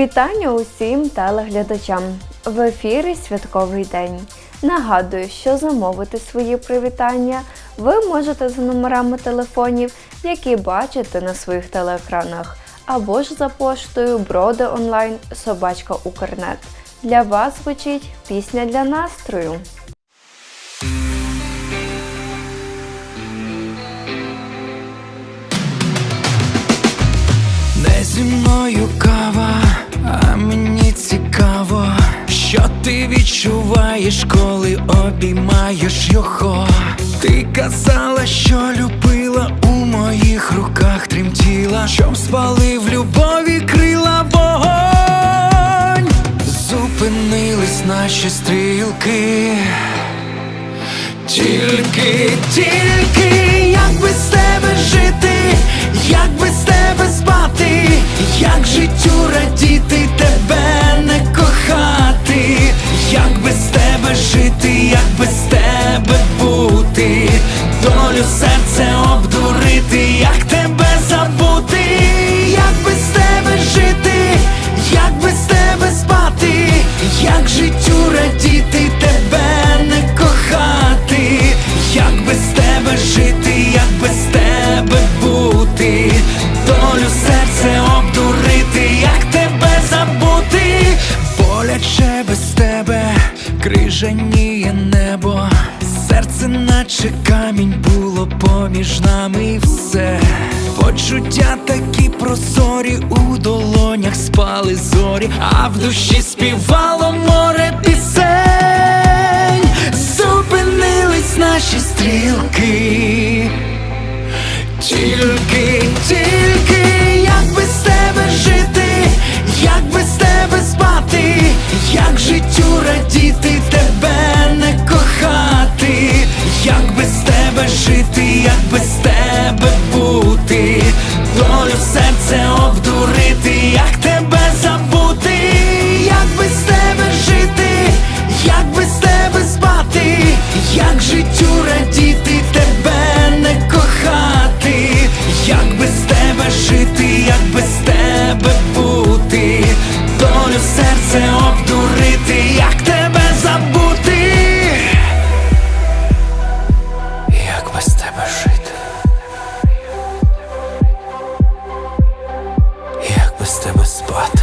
Вітання усім телеглядачам. В ефірі Святковий день. Нагадую, що замовити свої привітання ви можете за номерами телефонів, які бачите на своїх телеекранах, або ж за поштою Броди онлайн Собачка Укрнет. Для вас звучить пісня для настрою. Не зі мною кава, а мені цікаво, що ти відчуваєш, коли обіймаєш його. Ти казала, що любила у моїх руках тремтіла, щоб спалив любові крила вогонь. Зупинились наші стрілки. Тільки, тільки, як без жити, як без тебе спати, як життю радіти, тебе не кохати, як без тебе жити, як без тебе бути, долю серце поміж нами все. Почуття такі прозорі у долонях спали зорі, а в душі співало море пісень, зупинились наші стрілки. Тільки, тільки, як без тебе жити, як без тебе спати, як життю радіти, тебе не кохати, як без тебе жити, як без тебе тебе спати.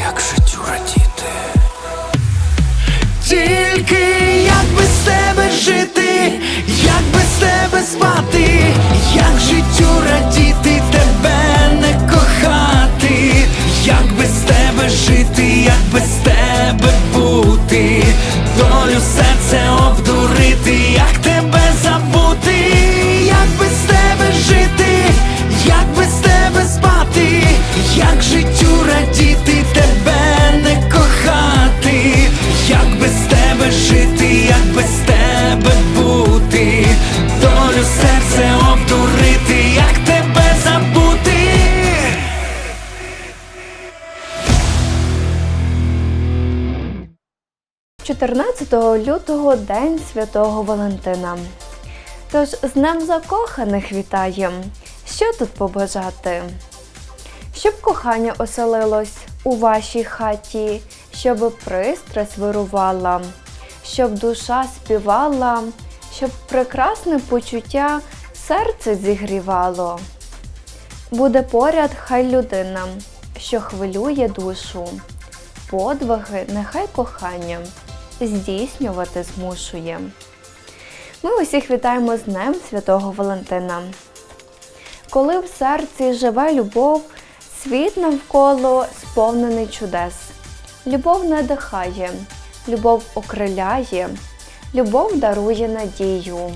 Як життю радіти Тільки як без тебе жити, як без тебе спати, як життю радіти, тебе не кохати, як без тебе жити, як без тебе бути, долю серце 14 лютого День Святого Валентина. Тож з Днем закоханих вітаєм. Що тут побажати? Щоб кохання оселилось у вашій хаті, щоб пристрасть вирувала, щоб душа співала, щоб прекрасне почуття серце зігрівало. Буде поряд хай людина, що хвилює душу, подвиги нехай кохання здійснювати змушує. Ми усіх вітаємо з Днем Святого Валентина. Коли в серці живе любов, світ навколо сповнений чудес. Любов надихає, любов окриляє, любов дарує надію.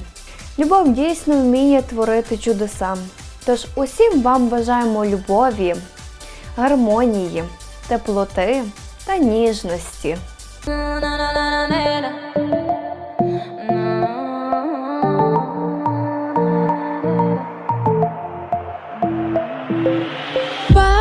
Любов дійсно вміє творити чудеса. Тож усім вам бажаємо любові, гармонії, теплоти та ніжності. Bye.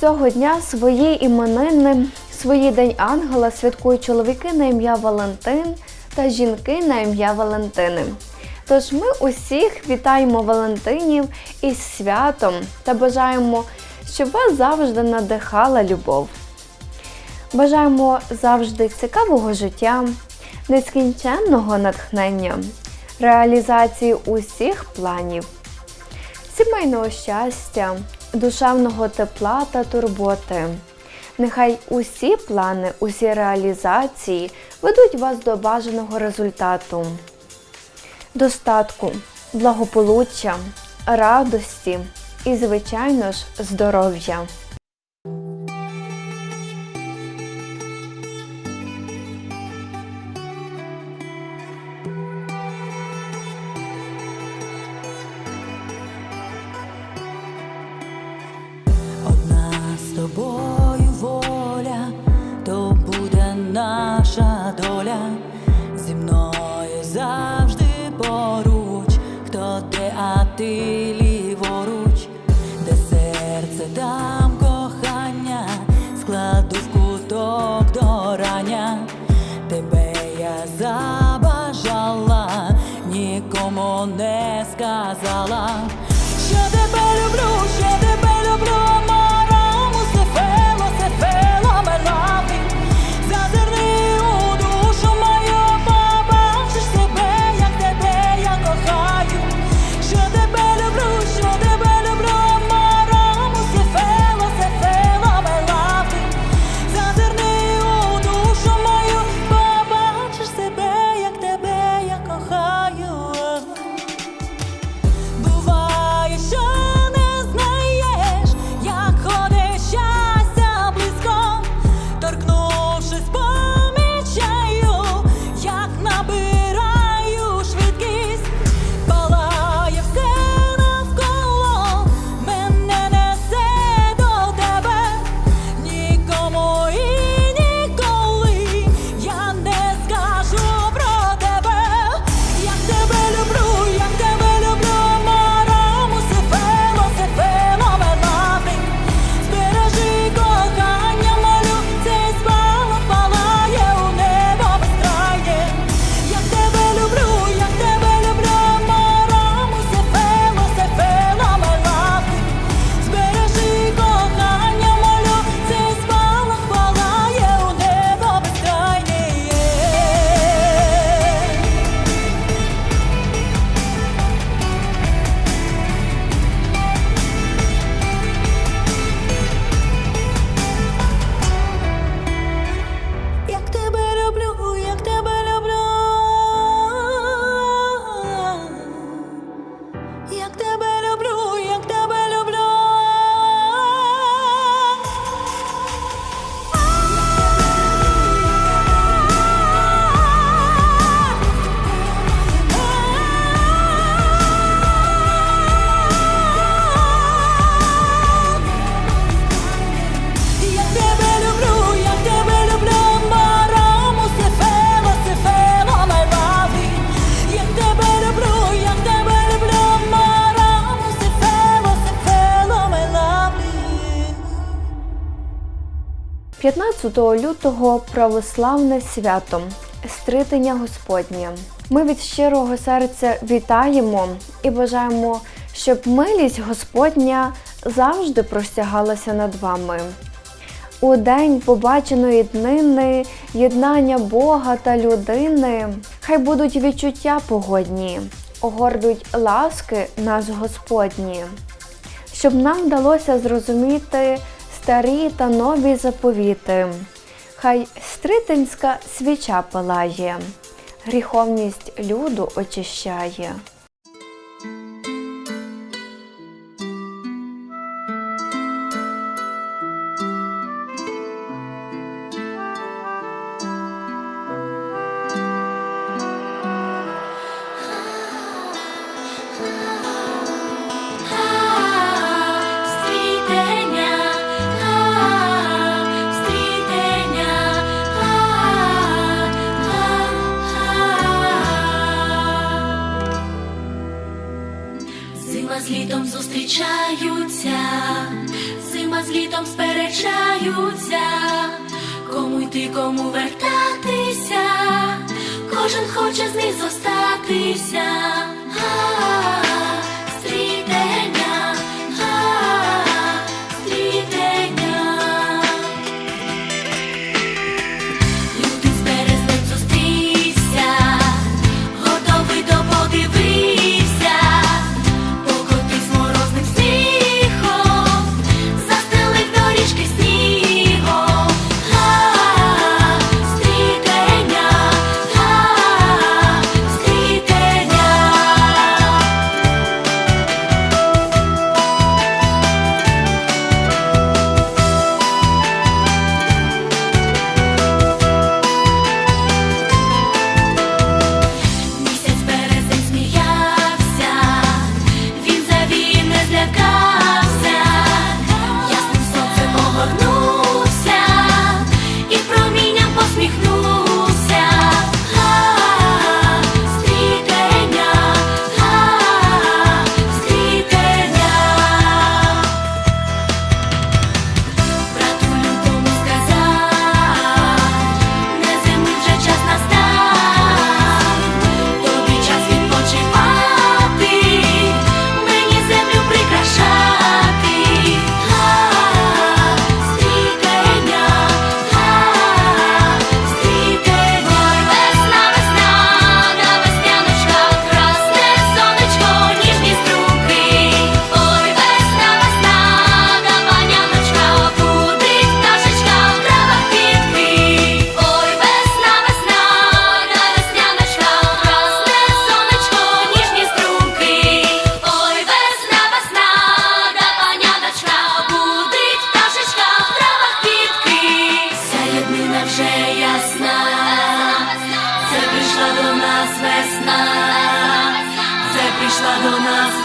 цього дня свої іменини, свої день ангела святкують чоловіки на ім'я Валентин та жінки на ім'я Валентини. Тож ми усіх вітаємо Валентинів із святом та бажаємо, щоб вас завжди надихала любов. Бажаємо завжди цікавого життя, нескінченного натхнення, реалізації усіх планів, сімейного щастя душевного тепла та турботи. Нехай усі плани, усі реалізації ведуть вас до бажаного результату, достатку, благополуччя, радості і, звичайно ж, здоров'я. 15 лютого православне свято Стритення Господнє. Ми від щирого серця вітаємо і бажаємо, щоб милість Господня завжди простягалася над вами. У день побаченої днини, єднання Бога та людини, хай будуть відчуття погодні, огордуть ласки нас Господні, щоб нам вдалося зрозуміти старі та нові заповіти. Хай стритинська свіча палає, гріховність люду очищає. Зима з літом зустрічаються, зима з літом сперечаються, кому йти, кому вертатися, кожен хоче з них зостатися. А, Стрітення,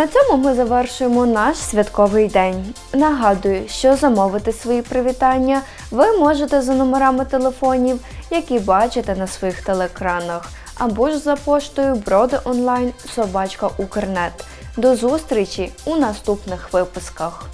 На цьому ми завершуємо наш святковий день. Нагадую, що замовити свої привітання ви можете за номерами телефонів, які бачите на своїх телекранах, або ж за поштою броди онлайн собачка Укрнет. До зустрічі у наступних випусках.